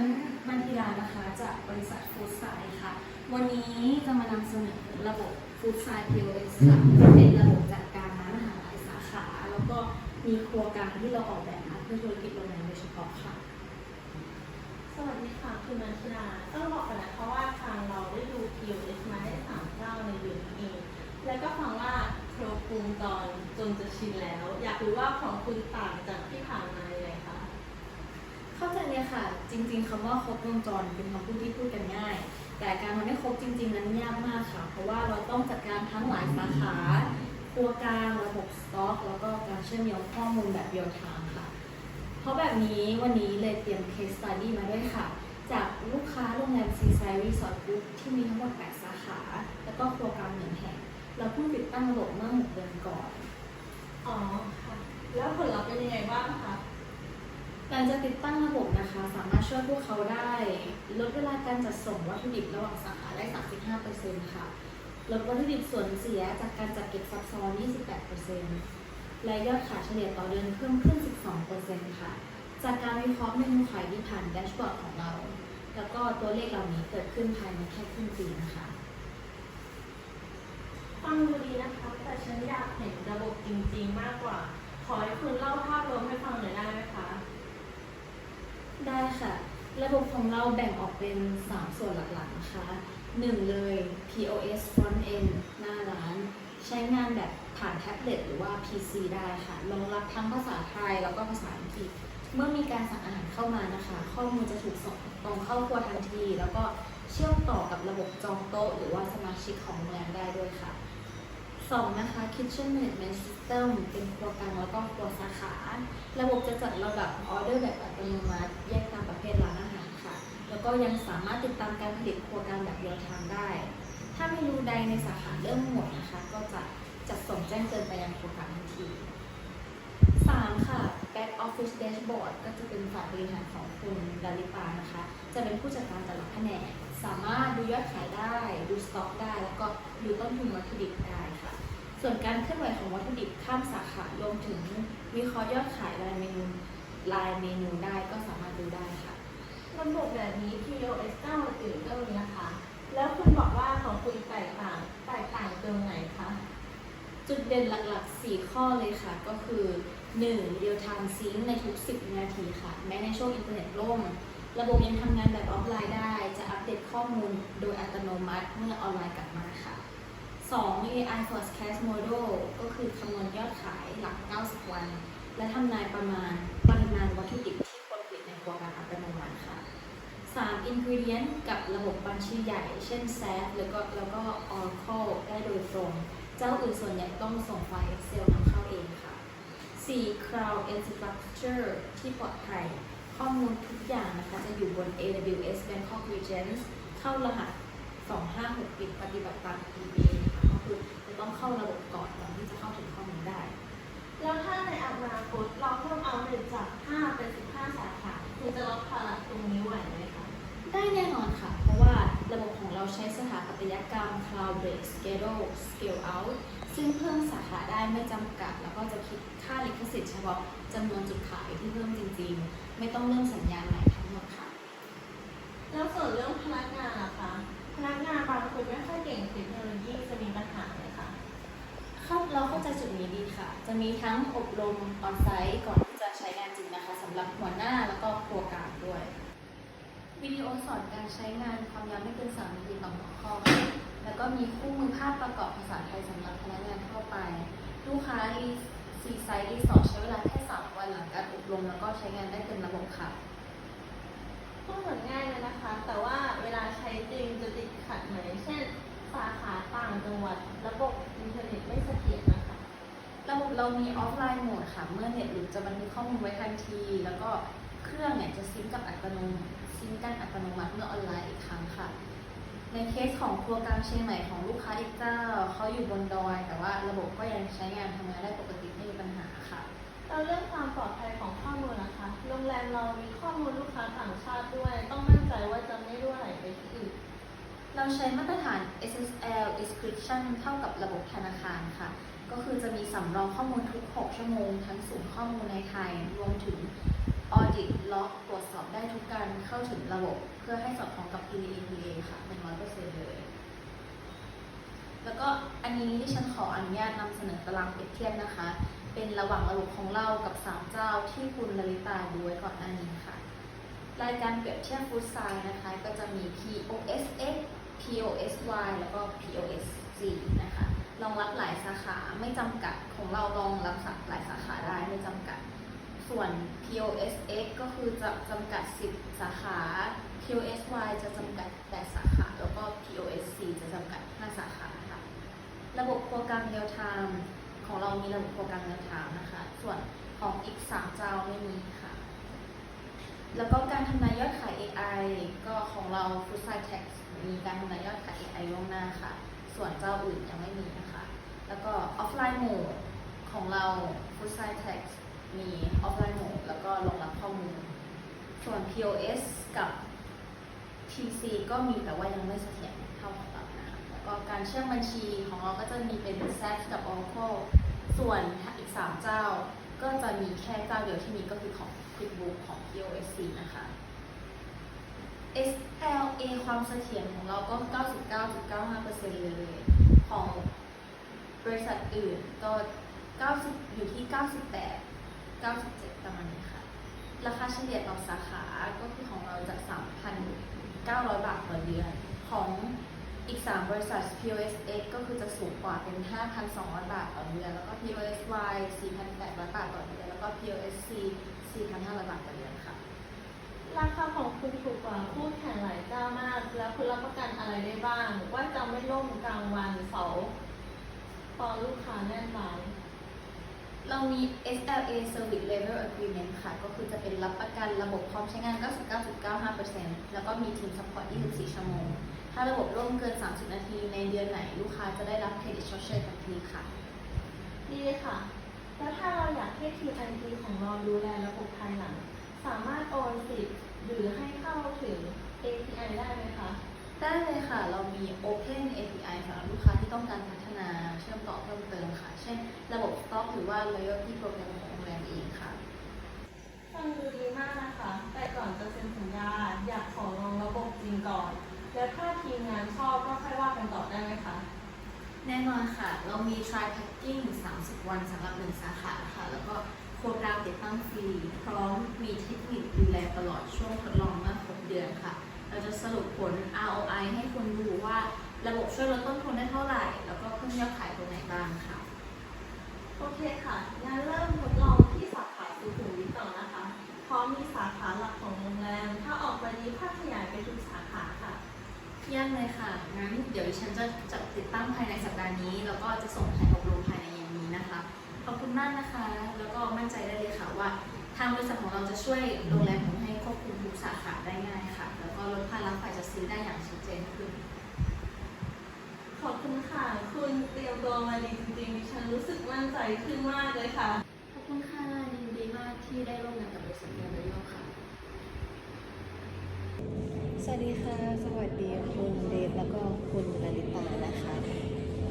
นบันทิรานะคะจากบริษัทฟู้ดไซค่ะ วันนี้จะมานำเสนอระบบฟู้ดไซ POS ค่ะเป็นระบบจัดการร้านอาหารหลายสาขา แล้วก็มีครัวกลางที่เราออกแบบมาเพื่อธุรกิจโรงแรมโดยเฉพาะค่ะ สวัสดีค่ะคุณนันชนาต้องบอกก่อนนะคะว่าทางเราได้ดู POS มาได้สามเจ้าในเดือนนี้เองแล้วก็ฟังว่าครบวงจรจนจะชินแล้ว อยากรู้ว่าของคุณต่างจากที่ผ่านมายังไงคะ เข้าใจเลยค่ะ จ ริง ๆคำว่าครบวงจรเป็นคำพูดที่พูดกันง่าย แต่การทำให้ครบจริง ๆ นั้นยากมากค่ะ เพราะว่าเราต้องจัดการทั้งหลายสาขาครัวกลางระบบสต็อก แล้วก็การเชื่อมโยงข้อมูลแบบเรียลไทม์ค่ะ เพราะแบบนี้วันนี้เลยเตรียม case study มาด้วยค่ะ จากลูกค้าโรงแรม Seaside Resort Group ที่มีทั้งหมด 8 สาขา แล้วก็ครัวกลางหนึ่งแห่งเราเพิ่งติดตั้งระบบเมื่อ6เดือนก่อน อ๋อค่ะ แล้วผลลัพธ์เป็นยังไงบ้างคะ หลังจากติดตั้งระบบนะคะ สามารถช่วยพวกเขาได้ ลดเวลาการจัดส่งวัตถุดิบระหว่างสาขาได้ 35%ค่ะ ลดวัตถุดิบส่วนเสียจากการจัดเก็บซับซ้อน 28%และยอดขายเฉลี่ยต่อเดือนเพิ่มขึ้น 12%ค่ะ จากการวิเคราะห์เมนูขายดีผ่านแดชบอร์ดของเรา แล้วก็ตัวเลขเหล่านี้เกิดขึ้นภายในแค่ครึ่งปีนะคะฟังดูดีนะคะ แต่ฉันอยากเห็นระบบจริง ๆ มากกว่า ขอให้คุณเล่าภาพรวมให้ฟังหน่อยได้ไหมคะ ได้ค่ะ ระบบของเราแบ่งออกเป็น 3 ส่วนหลักๆนะคะ 1 เลย POS front end หน้าร้าน ใช้งานแบบผ่านแท็บเล็ตหรือว่า PC ได้ค่ะรองรับทั้งภาษาไทยแล้วก็ภาษาอังกฤษ เมื่อมีการสั่งอาหารเข้ามานะคะ ข้อมูลจะถูกส่งตรงเข้าครัวทันที แล้วก็เชื่อมต่อกับระบบจองโต๊ะ หรือว่าสมาชิกของโรงแรมได้ด้วยค่ะสองนะคะ Kitchen Management System เป็นครัวกลางแล้วก็ครัวสาขา ระบบจะจัดระดับออเดอร์แบบอัตโนมัติ แยกตามประเภทร้าน แล้วก็ยังสามารถติดตามการผลิตครัวกลางแบบเรียลไทม์ได้ ถ้าเมนูใดในสาขาเริ่มหมดนะคะ ก็จะจัดส่งแจ้งเตือนไปยังครัวกลางทันที 3 ค่ะ Back Office Dashboard ก็จะเป็นฝ่ายบริหารของคุณดาริตานะคะ จะเป็นผู้จัดการแต่ละแผนก สามารถดูยอดขายได้ ดูสต็อกได้ แล้วก็ดูต้นทุนวัตถุดิบได้ค่ะ ส่วนการเคลื่อนไหวของวัตถุดิบข้ามสาขารวมถึงวิเคราะห์ยอดขายรายเมนูรายเมนูได้ก็สามารถดูได้ค่ะ ระบบแบบนี้ POS เจ้าอื่นก็มีนะคะ แล้วคุณบอกว่าของคุณแตกต่างแตกต่างตรงไหนคะ จุดเด่นหลักๆ 4 ข้อเลยค่ะ ก็คือ 1. Real Time Sync ในทุก 10 วินาทีค่ะ แม้ในช่วงอินเทอร์เน็ตล่ม ระบบยังทำงานแบบออฟไลน์ได้ จะอัปเดตข้อมูลโดยอัตโนมัติเมื่อออนไลน์กลับมาค่ะ 2. AI Forecast Model ก็คือคำนวณยอดขายหลัก 90 วัน และทำนายประมาณปริมาณวัตถุดิบที่ควรผลิตในครัวกลางอัตโนมัติค่ะ อินคูเรียนกับระบบบัญชีใหญ่ เช่น SAP แล้วก็แล้วก็ Oracle ได้โดยตรง เจ้าอื่นส่วนใหญ่ต้องส่งไฟล์ Excel นำเข้าเองค่ะ 4. Cloud Infrastructure ที่ปลอดภัย ข้อมูลทุกอย่างนะคะ จะอยู่บน AWS Bangkok Regions เข้ารหัส 256ปิดปฏิบัติตาม EBA ได้ไม่จำกัด แล้วก็จะคิดค่าลิขสิทธิ์เฉพาะจำนวนจุดขายที่เพิ่มจริง ๆ ไม่ต้องเริ่มสัญญาณใหม่ทั้งหมดค่ะ แล้วส่วนเรื่องพนักงานล่ะคะพนักงานบางคนไม่ค่อยเก่งเทคโนโลยีจะมีปัญหาไหมคะเข้าเราเข้าใจจุดนี้ดีค่ะ จะมีทั้งอบรมออนไซต์ก่อนที่จะใช้งานจริงนะคะสำหรับหัวหน้าแล้วก็ครัวกลางด้วยวิดีโอสอนการใช้งานความยาวไม่เกิน3นาทีต่อหัวข้อค่ะแล้วก็มีคู่มือภาพประกอบภาษาไทยสำหรับพนักงานทั่วไป ลูกค้ารีซีไซด์รีสอร์ทใช้เวลาแค่3วันหลังการอบรมแล้วก็ใช้งานได้เต็มระบบค่ะ พูดเหมือนง่ายเลยนะคะ แต่ว่าเวลาใช้จริงจะติดขัดไหมเช่น สาขาต่างจังหวัด ระบบอินเทอร์เน็ตไม่เสถียรนะคะ ระบบเรามีออฟไลน์โหมดค่ะ เมื่อเน็ตหลุดจะบันทึกข้อมูลไว้ทันที แล้วก็เครื่องเนี่ยจะซิงก์กับอัตโนมัติซิงก์กันอัตโนมัติเมื่อออนไลน์อีกครั้งค่ะ ในเคสของครัวกลางเชียงใหม่ของลูกค้าอีกเจ้าเขาอยู่บนดอย แต่ว่าระบบก็ยังใช้งานทำงานได้ปกติไม่มีปัญหาค่ะ เราเรื่องความปลอดภัยของข้อมูลนะคะ โรงแรมเรามีข้อมูลลูกค้าต่างชาติด้วย ต้องมั่นใจว่าจะไม่รั่วไหลไปที่อื่น เราใช้มาตรฐาน SSL encryption เท่ากับระบบธนาคารค่ะ ก็คือจะมีสำรองข้อมูลทุก 6 ชั่วโมง ทั้งศูนย์ข้อมูลในไทย รวมถึง audit log ตรวจสอบได้ทุกการเข้าถึงระบบ เพื่อให้สอดคล้องกับ PDEPA ค่ะ100%เตเซลย แล้วก็อันนี้ที่ฉันขออนุญาตนำเสนอตารางเปรียบเทียบนะคะ เป็นระหว่างระบบของเรากับ3เจ้าที่คุณลลิตาดูไว้ก่อนหน้านี้ค่ะ รายการเปรียบเทียบฟูดไซน์นะคะ ก็จะมี POSX POSY แล้วก็ POSC นะคะรองรับหลายสาขาไม่จำกัดของเรารองรับหลายสาขาได้ไม่จำกัด ส่วน POSX ก็คือจะจำกัด 10 สาขา POSY จะจำกัด 8 สาขา แล้วก็ POSC จะจำกัด 5 สาขาค่ะ ระบบโปรแกรมเรียลไทม์ของเรามีระบบโปรแกรมเรียลไทม์นะคะ ส่วนของอีก 3 เจ้าไม่มีค่ะ แล้วก็การทำนายยอดขาย AI ก็ของเรา f o o d s i d e Tax มีการทำนายยอดขาย AI ล่วงหน้าค่ะ ส่วนเจ้าอื่นยังไม่มีนะคะ แล้วก็ออฟไลน์โหมดของเรา f o o d s i d e Tax มีออฟไลน์โหมดแล้วก็รองรับข้อมูล ส่วน POS กับ PC ก็มีแต่ว่ายังไม่เสถียรเท่าของเรานะคะแล้วก็การเชื่อมบัญชีของเราก็จะมีเป็น SAS กับ Oracle ส่วนอีก 3 เจ้าก็จะมีแค่เจ้าเดียวที่มีก็คือของ QuickBook ของ POSC นะคะ SLA ความเสถียรของเราก็ 99.95%เลย ของบริษัทอื่นก็ 90 อยู่ที่ 98 97 ประมาณนี้ค่ะ ราคาเฉลี่ยต่อสาขาก็คือของเราจาก 3,900 บาทต่อเดือน ของอีก 3 บริษัท POSX ก็คือจะสูงกว่าเป็น 5,200 บาทต่อเดือน แล้วก็ POSY 4,800 บาทต่อเดือน แล้วก็ POSC 4,500 บาทต่อเดือนค่ะ ราคาของคุณถูกกว่าคู่แข่งหลายเจ้ามาก แล้วคุณรับประกันอะไรได้บ้าง ว่าจะไม่ล่มกลางวันเสาร์ตอนลูกค้าแน่นร้าน เรามี SLA Service Level Agreement ค่ะ ก็คือจะเป็นรับประกันระบบพร้อมใช้งาน 99.95%แล้วก็มีทีม support 24 ชั่วโมง ถ้าระบบล่มเกิน 30 นาทีในเดือนไหน ลูกค้าจะได้รับเครดิตชดเชยทันทีค่ะ ดีเลยค่ะ แล้วถ้าเราอยากให้ทีมไอทีของเราดูแลระบบภายหลัง สามารถโอนสิทธิ์หรือให้เข้าถึง API ได้ไหมคะ ได้เลยค่ะ เรามี Open API สำหรับลูกค้าที่ต้องการพัฒนาเชื่อมต่อเพิ่มเติมค่ะ เช่น ระบบ Stock หรือว่า Loyalty Program ของโรงแรมเองค่ะ ฟังดูดีมากนะคะ แต่ก่อนจะเซ็นสัญญา อยากขอลองระบบจริงก่อน แล้วถ้าทีมงานชอบก็ค่อยว่ากันต่อได้ไหมคะ แน่นอนค่ะ เรามี Try Packing 30 วันสำหรับหนึ่งสาขาค่ะ แล้วก็โค้ดดาวติดตั้งฟรี พร้อมมีเทคนิคดูแลตลอดช่วงทดลองเมื่อครบเดือนค่ะ เราจะสรุปผล ROI ให้คุณดูว่าระบบช่วยลดต้นทุนได้เท่าไหร่ แล้วก็เพิ่มยอดขายตรงไหนบ้างค่ะ โอเคค่ะงั้นเริ่มทดลองที่สาขาสุขุมวิทก่อนนะคะเพราะมีสาขาหลักของโรงแรม ถ้าออกไปนี้ภาคขยายไปทุกสาขาค่ะเยี่ยมเลยค่ะ งั้นเดี๋ยวดิฉันจะจะติดตั้งภายในสัปดาห์นี้ แล้วก็จะส่งแผนอบรมภายในเย็นนี้นะคะ ขอบคุณมากนะคะ แล้วก็มั่นใจได้เลยค่ะว่า ทางบริษัทของเราจะช่วยโรงแรมของให้ควบคุมทุกสาขาได้ง่ายค่ะ แล้วก็ลดภาระฝ่ายจัดซื้อได้อย่างชัดเจนขึ้น ขอบคุณค่ะ คุณเตรียมตัวมาดีจริงๆดิฉันรู้สึกมั่นใจขึ้นมากเลยค่ะ ขอบคุณค่ะยินดีมากที่ได้ร่วมงานกับบริษัทเดียวกันค่ะ สวัสดีค่ะ สวัสดีคุณเดฟแล้วก็คุณลลิตานะคะข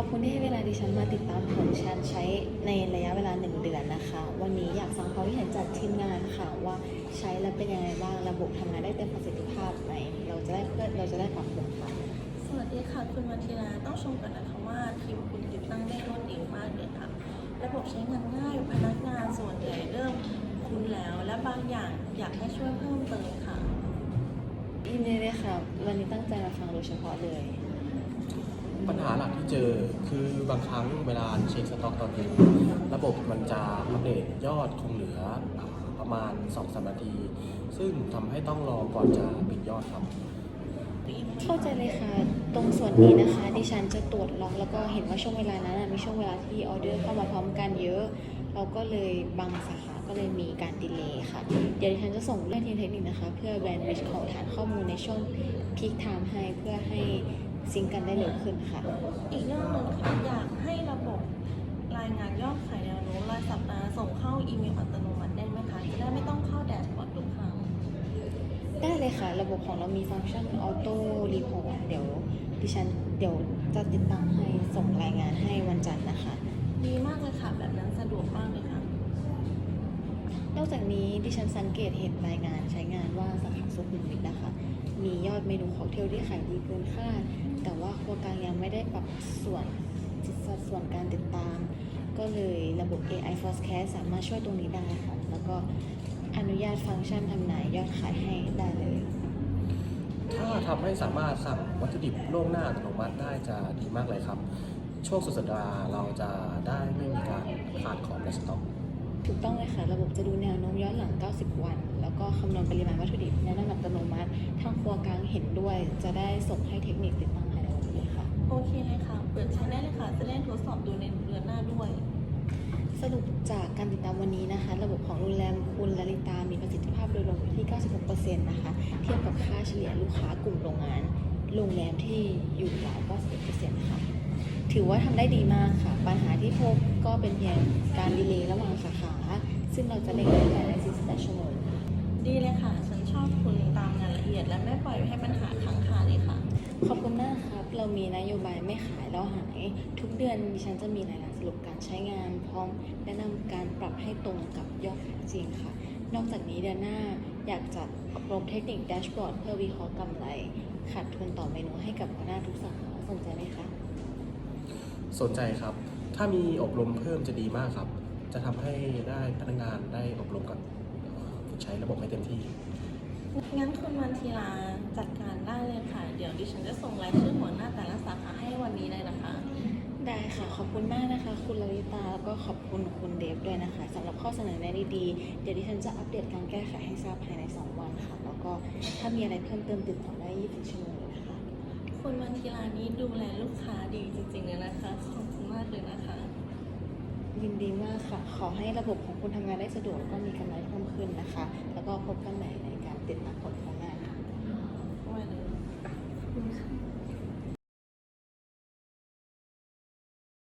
อบคุณที่ให้เวลาดิฉันมาติดตามผลฉันใช้ในระยะเวลาหนึ่งเดือนนะคะ วันนี้อยากฟังความคิดเห็นจากทีมงานค่ะว่าใช้แล้วเป็นยังไงบ้างระบบทำงานได้เต็มประสิทธิภาพไหมเราจะได้เพื่อเราจะได้ปรับปรุงค่ะสวัสดีค่ะคุณวันทีนาต้องชมกันนะคะว่าทีมคุณติดตั้งได้รวดเร็วมากเลยค่ะระบบใช้งานง่ายพนักงานส่วนใหญ่เริ่มคุ้นแล้ว และบางอย่างอยากให้ช่วยเพิ่มเติมค่ะยินดีเลยค่ะวันนี้ตั้งใจมาฟังโดยเฉพาะเลย ปัญหาหลักที่เจอคือบางครั้งเวลาเช็คสต็อกตอนนี้ระบบมันจะอัปเดตยอดคงเหลือประมาณ2อสนาที ซึ่งทำให้ต้องรอก่อนจะปิดยอดครับ เข้าใจเลยค่ะ ตรงส่วนนี้นะคะ ดิฉันจะตรวจล็อกแล้วก็เห็นว่าช่วงเวลานั้นมีช่วงเวลาที่ออเดอร์เข้ามาพร้อมกันเยอะ เราก็เลยบางสาขาก็เลยมีการดีเลย์ค่ะ เดี๋ยวดิฉันจะส่งเรื่องทีมเทคนิคนะคะ เพื่อแบนด์วิชของฐานข้อมูลในช่วงพีคไทม์ให้เพื่อให้ ซิงก์กันได้เร็วขึ้นค่ะ อีกเรื่องหนึ่งค่ะอยากให้ระบบรายงานยอดขายแนวโน้มรายสัปดาห์ส่งเข้าอีเมลอัตโนมัติได้ไหมคะจะได้ไม่ต้องเข้าแดชบอร์ดทุกครั้งได้เลยค่ะ ระบบของเรามีฟังก์ชันออโต้รีพอร์ตเดี๋ยวดิฉันเดี๋ยวจะติดตั้งให้ส่งรายงานให้วันจันทร์นะคะ ดีมากเลยค่ะ แบบนั้นสะดวกมากเลยค่ะได้อกจากนี้ดิฉันสังเกตเห็นรายงานใช้งานว่าสาขาสุขุมวิทนะคะ มียอดเมนูค็อกเทลที่ขายดีเกินคาด แต่ว่าครัวกลางยังไม่ได้ปรับส่วนสัดส่วนการติดตาม ก็เลยระบบ AI Forecast สามารถช่วยตรงนี้ได้ค่ะ แล้วก็อนุญาตฟังก์ชันทำนายยอดขายให้ได้เลย ถ้าทำให้สามารถสั่งวัตถุดิบล่วงหน้าอัตโนมัติได้จะดีมากเลยครับ ช่วงสุดสัปดาห์เราจะได้ไม่มีการขาดของในสต็อกถูกต้องเลยค่ะ ระบบจะดูแนวโน้มย้อนหลัง 90 วัน แล้วก็คำนวณปริมาณวัตถุดิบแนะนำอัตโนมัติทางครัวกลางเห็นด้วย จะได้ส่งให้เทคนิคติดตั้ง โอเคเลยค่ะ เปิดใช้ได้เลยค่ะ จะเล่นทดสอบดูในเดือนหน้าด้วย สรุปจากการติดตามวันนี้นะคะ ระบบของโรงแรมคุณลลิตา มีประสิทธิภาพโดยรวมอยู่ที่ 96%นะคะ เทียบกับค่าเฉลี่ยลูกค้ากลุ่มโรงงาน โรงแรมที่อยู่ราว91%ค่ะ ถือว่าทำได้ดีมากค่ะ ปัญหาที่พบก็เป็นเพียงการดีเลย์ระหว่างสาขา ซึ่งเราจะเร่งได้ภายใน48ชั่วโมงดีเลยค่ะ ฉันชอบคุณตามงานละเอียดและไม่ปล่อยให้ปัญหาค้างคาเลยค่ะ ขอบคุณมากครับ เรามีนโยบายไม่ขายแล้วหาย ทุกเดือนดิฉันจะมีรายงานสรุปการใช้งาน พร้อมแนะนำการปรับให้ตรงกับยอดขายจริงค่ะ นอกจากนี้เดือนหน้าอยากจัดอบรมเทคนิคแดชบอร์ดเพื่อวิเคราะห์กำไร ขาดทุนต่อเมนูให้กับหัวหน้าทุกสาขาสนใจไหมคะ สนใจครับ ถ้ามีอบรมเพิ่มจะดีมากครับ จะทำให้ได้พนักงานได้อบรมกับใช้ระบบให้เต็มที่ งั้นคุณวันทีลา จัดการได้เลยค่ะ เดี๋ยวดิฉันจะส่งรายชื่อหัวหน้าแต่ละสาขาให้วันนี้เลยนะคะ ได้ค่ะ ขอบคุณมากนะคะ คุณลลิตา แล้วก็ขอบคุณคุณเดฟด้วยนะคะสำหรับข้อเสนอแนะดีๆ เดี๋ยวดิฉันจะอัปเดตการแก้ไขให้ทราบภายใน 2 วันค่ะ แล้วก็ถ้ามีอะไรเพิ่มเติมติดต่อได้24ชั่วโมงเลยนะคะ คุณวันทีลานี้ดูแลลูกค้าดีจริงๆเลยนะคะ ขอบคุณมากเลยนะคะ ยินดีมากค่ะ ขอให้ระบบของคุณทำงานได้สะดวกแล้วก็มีกำไรเพิ่มขึ้นนะคะ แล้วก็พบกันใหม่ในการติดตามผลข้างหน้าค่ะ